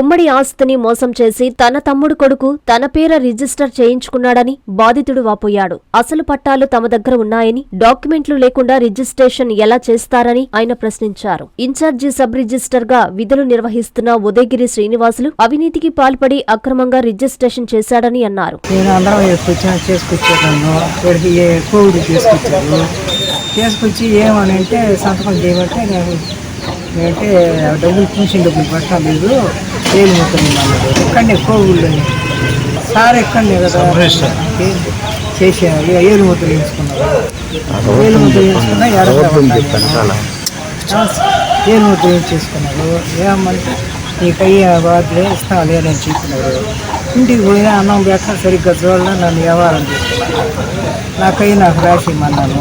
ఉమ్మడి ఆస్తిని మోసం చేసి తన తమ్ముడు కొడుకు తన పేర రిజిస్టర్ చేయించుకున్నాడని బాధితుడు వాపోయాడు. అసలు పట్టాలు తమ దగ్గర ఉన్నాయని డాక్యుమెంట్లు లేకుండా రిజిస్ట్రేషన్ ఎలా చేస్తారని ఆయన ప్రశ్నించారు. ఇన్ఛార్జి సబ్ రిజిస్టర్గా విధులు నిర్వహిస్తున్న ఉదయగిరి శ్రీనివాసులు అవినీతికి పాల్పడి అక్రమంగా రిజిస్ట్రేషన్ చేశాడని అన్నారు. తీసుకొచ్చి ఏమని అంటే సంతకం చేయబట్టే నేను అంటే డబ్బులు పెన్షన్ డబ్బులు పట్టడం లేదు ఏది మొత్తం అన్నాడు ఇక్కడనే కోవిడ్లో సార్ ఎక్కడనే కదా? చేసేయాలి. ఏలు ముద్ర వేసుకున్నారు ఏలు ముద్ర వేసుకున్నా ఏలు ముద్ర వేయించేసుకున్నారు ఏమంటే నీకు అయ్యే బాధలే ఇస్తాం లేదని చెప్పినారు. ఇంటికి పోయినా అన్నం పెట్ట సరిగ్గా చూడాల నన్ను వ్యవహారం చేసుకున్నాను నాకై నాకు రాసి ఇమ్మన్నాను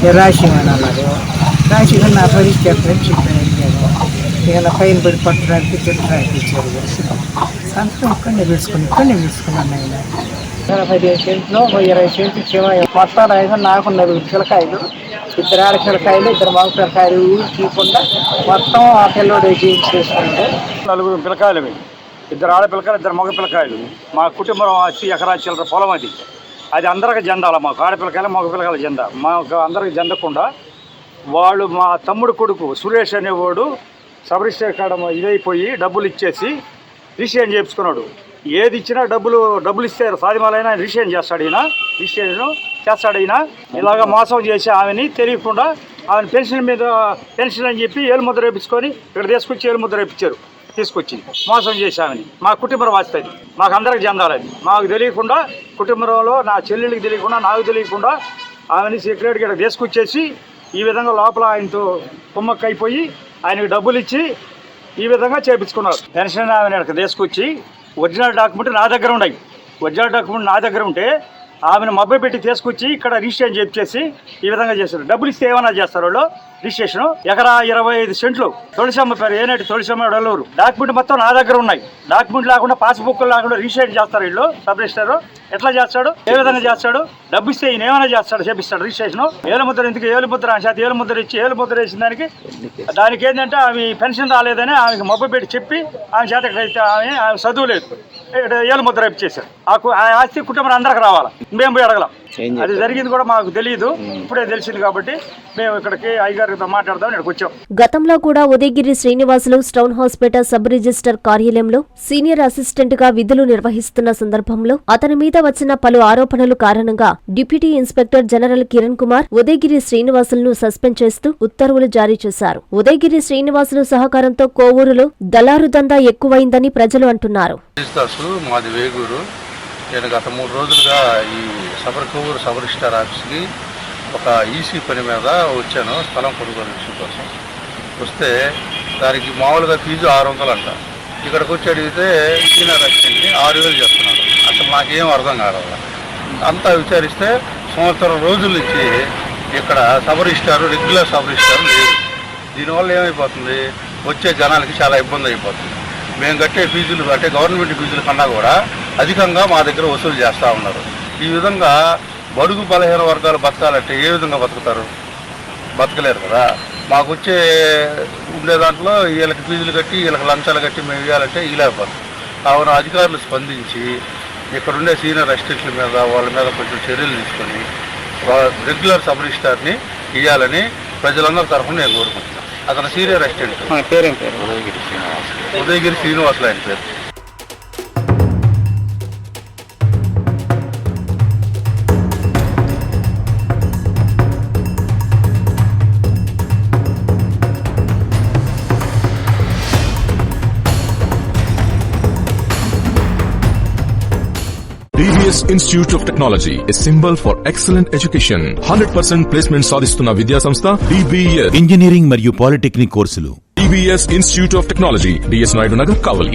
నేను రాసి ఇమ్మని అన్నారు రాసి నా పరిస్థితి చెప్పాను. అడిగాను ఇక పడి పట్టడానికి తిట్టడానికి రాయించారు సంతకం ఇక్కడనే పెట్టుకుని ఇక్కడనే పెట్టుకున్నాను ఆయన పదిహేను సెంట్లు ఇరవై సెంట్లు చివరి మొత్తం రైతు నాకు నలుగురు పిల్లకాయలు ఇద్దరు ఆడ పిల్లకాయలు ఇద్దరు మగ పిల్లకాయలు తీయకుండా మొత్తం ఆ పిల్లడు చేయించేసుకుంటే. నలుగురు పిల్లకాయలు ఇద్దరు ఆడపిల్లకాయలు ఇద్దరు మగ పిల్లకాయలు మా కుటుంబం వచ్చి ఎకరా చిల్లర పొలం అది. అది అందరికి జెండాల మాకు. ఆడపిల్లకాయలు మగ పిల్లకాయల జెండా. మాకు అందరికి జెండకుండా వాళ్ళు మా తమ్ముడు కొడుకు సురేష్ అనేవాడు సబ్ రిజిస్టర్ కాడ ఇదైపోయి డబ్బులు ఇచ్చేసి రిజిస్ట్రేషన్ చేయించుకున్నాడు. ఏది ఇచ్చినా డబ్బులు డబ్బులు ఇస్తే సాధ్యమాలైనా రిజిస్ట్రేషన్ చేస్తాడు ఈయన. రిజిస్ట్రేషన్ చేస్తాడు ఈయన. ఇలాగ మోసం చేసి ఆమెని తెలియకుండా ఆమెను పెన్షన్ మీద పెన్షన్ అని చెప్పి ఏలు ముద్ర వేపించుకొని ఇక్కడ తీసుకొచ్చి ఏలు ముద్ర వేపించారు. తీసుకొచ్చి మోసం చేసి ఆమెని. మా కుటుంబం వాస్తుంది. మాకు అందరికి చెందాలని మాకు తెలియకుండా కుటుంబంలో నా చెల్లెళ్ళకి తెలియకుండా నాకు తెలియకుండా ఆమెని సెక్రటరీ ఇక్కడ తీసుకొచ్చేసి ఈ విధంగా లోపల ఆయనతో కుమ్మక్క అయిపోయి ఆయనకు డబ్బులు ఇచ్చి ఈ విధంగా చేపించుకున్నారు. పెన్షన్ ఆమెను తీసుకొచ్చి ఒరిజినల్ డాక్యుమెంట్ నా దగ్గర ఉన్నాయి. ఒరిజినల్ డాక్యుమెంట్ నా దగ్గర ఉంటే ఆమెను మబ్బై పెట్టి తీసుకొచ్చి ఇక్కడ రిజిస్ట్రేషన్ చేసి ఈ విధంగా చేస్తారు డబ్బులు ఇస్తే ఏమైనా చేస్తారు వాళ్ళు? రిజిస్ట్రేషన్ ఎకరా ఇరవై ఐదు సెంట్లు. తులసమ్మ పేరు ఏనాటి తులసమ్మ డల్లూరు. డాక్యుమెంట్ మొత్తం నా దగ్గర ఉన్నాయి. డాక్యుమెంట్ లేకుండా పాస్బుక్ లేకుండా రిజిస్ట్రేషన్ చేస్తారు వీళ్ళు సబ్ రిజిస్టర్ ఎట్లా చేస్తాడు? ఏ విధంగా చేస్తాడు? డబ్బు ఇస్తే ఈయన ఏమైనా చేస్తాడు? చేపిస్తాడు రిజిస్ట్రేషన్. ఏలు ముద్ర ఎందుకు? ఏలు ముద్ర అని చేత ఏలు ముద్ర ఇచ్చి ఏలు ముద్ర వేసిన దానికి దానికి ఏంటంటే ఆమె పెన్షన్ రాలేదని ఆమెకి మొబ్బ పెట్టి చెప్పి ఆమె చేత ఆమె ఆమె చదువు లేదు. ఏలు ముద్ర ఇచ్చేసారు ఆ ఆస్తి కుటుంబం అందరికి రావాలి? మేము పోయి అడగలం. అది జరిగింది కూడా మాకు తెలియదు ఇప్పుడే తెలిసింది కాబట్టి మేము ఇక్కడికి అయ్యగారితో మాట్లాడదాం ఇక్కడికి వచ్చాం. గతంలో కూడా Udayagiri Srinivasulu స్టౌన్ hospital sub register కార్యాలయంలో సీనియర్ అసిస్టెంట్గా విధులు నిర్వహిస్తున్న సందర్భంలో అతని మీద వచ్చిన పలు ఆరోపణలు కారణంగా deputy inspector general Kiran Kumar Udayagiri శ్రీనివాసులను suspend చేస్తూ ఉత్తర్వులు జారీ చేశారు. ఉదయగిరి శ్రీనివాసులు సహకారంతో కోవూరులో దళారు దందా ఎక్కువైందని ప్రజలు అంటున్నారు. నేను గత మూడు రోజులుగా ఈ సబర్ కొవ్వూరు సబర్ రిజిస్టార్ ఆఫీస్కి ఒక ఈసీ పని మీద వచ్చాను. స్థలం కొనుగోలు విషయం కోసం. వస్తే దానికి మామూలుగా ఫీజు ఆరు వందలు అంట ఇక్కడికి వచ్చి అడిగితే సీనియర్ అసిస్టెంట్ని ఆరు వేలు చెప్తున్నాడు అసలు నాకేం అర్థం కాదు అంతా విచారిస్తే సంవత్సరం రోజుల నుంచి ఇక్కడ సబ్ రెగ్యులర్ సబ్ లేదు దీనివల్ల ఏమైపోతుంది? వచ్చే జనాలకి చాలా ఇబ్బంది అయిపోతుంది. మేము కట్టే ఫీజులు అంటే గవర్నమెంట్ ఫీజుల కన్నా కూడా అధికంగా మా దగ్గర వసూలు చేస్తూ ఉన్నారు. ఈ విధంగా బడుగు బలహీన వర్గాలు బతకాలంటే ఏ విధంగా బతుకుతారు? బతకలేరు కదా. మాకు వచ్చే ఉండే దాంట్లో వీళ్ళకి ఫీజులు కట్టి వీళ్ళకి లంచాలు కట్టి మేము ఇవ్వాలంటే ఇవ్వలేకపోతాం కావున అధికారులు స్పందించి ఇక్కడ ఉండే సీనియర్ అసిస్టెంట్ల మీద వాళ్ళ మీద కొంచెం చర్యలు తీసుకొని రెగ్యులర్ సబ్ రిజిస్టార్ని ఇవ్వాలని ప్రజలందరి తరఫున నేను కోరుకుంటున్నాను. అతను సీనియర్ అసిస్టెంట్. పేరు ఉదయగిరి శ్రీనివాసులు ఆయన పేరు. DBS Institute of Technology, a symbol for excellent education. 100% placement సాధిస్తున్న విద్యా సంస్థ DBS. ఇంజనీరింగ్ మరియు పాలిటెక్నిక్ కోర్సులు DBS Institute of Technology, DS Naidu Nagar Kavali